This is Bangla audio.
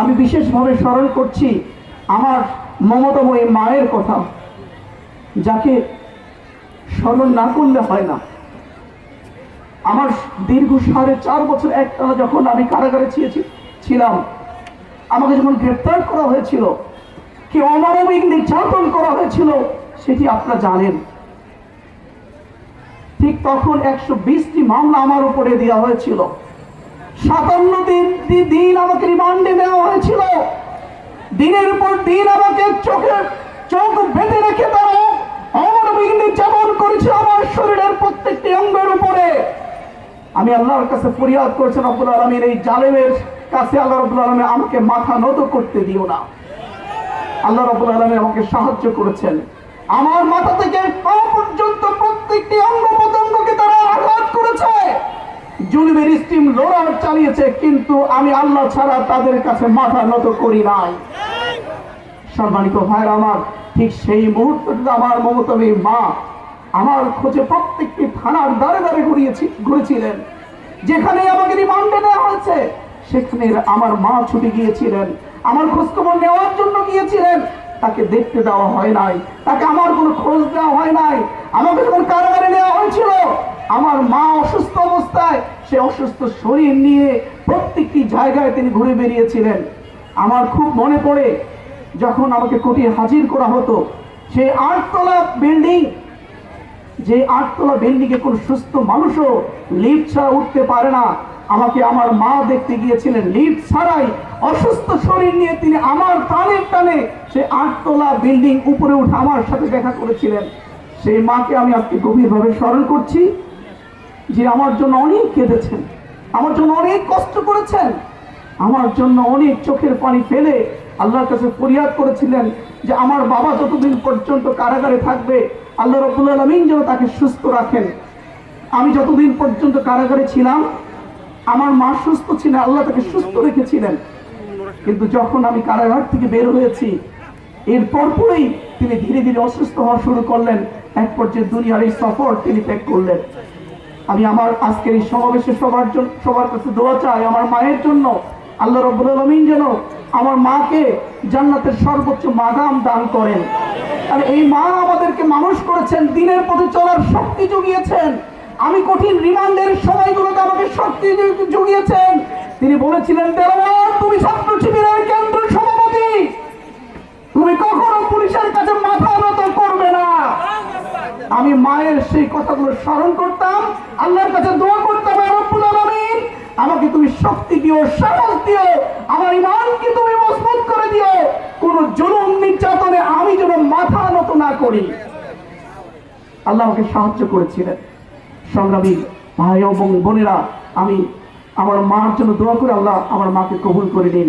আমি বিশেষভাবে স্মরণ করছি আমার মমতাময়ী মায়ের কথা, যাকে স্মরণ না করলে হয় না। আমার দীর্ঘ সাড়ে চার বছর একটানা যখন আমি কারাগারে ছিয়েছি ছিলাম, আমাকে যখন গ্রেপ্তার করা হয়েছিল, কি অমানবিক নির্যাতন করা হয়েছিল, সেটি আপনারা জানেন। ঠিক তখন একশো বিশটি মামলা আমার উপরে দেওয়া হয়েছিল। সাতান্ন দিন আমাকে রিমান্ডে নেওয়া হয়েছিল। দিনের পর দিন আমাকে চোখে চোখ বেঁধে রেখে তারা অমানবিক নির্যাতন করেছিল আমার শরীরের প্রত্যেকটি অঙ্গের উপরে। আমি আল্লাহর কাছে ফরিয়াদ করেছেন রব্বুল আলমীর এই জালেমের কাছে আল্লাহ রব্বুল আলমী আমাকে মাথা নত করতে দিও না। আল্লাহ রব্বুল আলমী আমাকে সাহায্য করেছেন। আমার মাথা থেকে পর্যন্ত প্রত্যেকটি অঙ্গ করেছে জুলুমের স্টিম লোড়ার চালিয়েছে, কিন্তু আমি আল্লাহ ছাড়া তাদের কাছে মাথা নত করি নাই। সম্মানিত ভাইয়ের আমার, ঠিক সেই মুহূর্তটিতে আমার মমতামী মা আমার খোঁজে প্রত্যেকটি থানার দ্বারে দ্বারে ঘুরিয়েছি ঘুরেছিলেন, যেখানে আমাকে রিমান্ডে নেওয়া হয়েছে, সেখানে আমার মা ছুটে গিয়েছিলেন, আমার খোঁজখবর নেওয়ার জন্য গিয়েছিলেন, তাকে দেখতে দেওয়া হয় নাই, তাকে আমার কোনো খোঁজ দেওয়া হয় নাই, আমাকে যখন কারাগারে নেওয়া হয়েছিল, আমার মা অসুস্থ অবস্থায় সে অসুস্থ শরীর নিয়ে প্রত্যেকটি জায়গায় তিনি ঘুরে বেরিয়েছিলেন। আমার খুব মনে পড়ে যখন আমাকে কোর্টে হাজির করা হতো। সে আটতলা বিল্ডিং যে আটতলা বিল্ডিংয়ে কোনো সুস্থ মানুষও লিফট ছাড়া উঠতে পারে না। আমাকে আমার মা দেখতে গিয়েছিলেন। লিফট ছাড়াই অসুস্থ শরীর নিয়ে তিনি আমার প্রাণের টানে সে আটতলা বিল্ডিং উপরে উঠে আমার সাথে দেখা করেছিলেন। সেই মাকে আমি আজকে গভীরভাবে স্মরণ করছি। যে আমার জন্য অনেক কেঁদেছেন, আমার জন্য অনেক কষ্ট করেছেন, আমার জন্য অনেক চোখের পানি ফেলে আল্লাহর কাছে ফরিয়াদ করেছিলেন যে আমার বাবা যতদিন পর্যন্ত কারাগারে থাকবে, আল্লাহ রব্বুল আলমিন যেন তাকে সুস্থ রাখেন। আমি যতদিন পর্যন্ত কারাগারে ছিলাম, আমার মা সুস্থ ছিলেন, আল্লাহ তাকে সুস্থ রেখেছিলেন। কিন্তু যখন আমি কারাগার থেকে বের হয়েছি এরপর পরেই তিনি ধীরে ধীরে অসুস্থ হওয়া শুরু করলেন, এক পর্যায়ে দুনিয়ার এই সফর তিনি ত্যাগ করলেন। আমি আমার আজকের এই সমাবেশে সবার জন্য সবার কাছে দোয়া চাই আমার মায়ের জন্য। আল্লাহ রব্বুল আলমিন যেন আমার মাকে জান্নাতের সর্বোচ্চ মাদাম দান করেন। আর এই মা আমাদেরকে মানুষ করেছেন, দিনের পথে চলার শক্তি জুগিয়েছেন। আমি কঠিন রিমান্ডের সময়গুলোতে আমাকে শক্তি জুগিয়েছেন। তিনি বলেছিলেন তুমি ছাত্র শিবিরের কেন্দ্র সভাপতি তুমি কখনো পুলিশের কাছে মাথা নত করবে না আমি মায়ের সেই কথাগুলো স্মরণ করতাম, আল্লাহর কাছে দোয়া করতাম রব্বুল আলামিন, আমাকে তুমি শক্তি দিও, সাহস দিও, আমার ইমানকে তুমি মজবুত করে দিও। কোন জুলুম নির্যাতনে আমি যেন মাথা নত না করি। আল্লাহ আমাকে সাহায্য করেছিলেন। সংগ্রামী ভাই এবং বোনেরা, আমি আমার মার জন্য দোয়া করে আল্লাহ আমার মাকে কবুল করে নিন।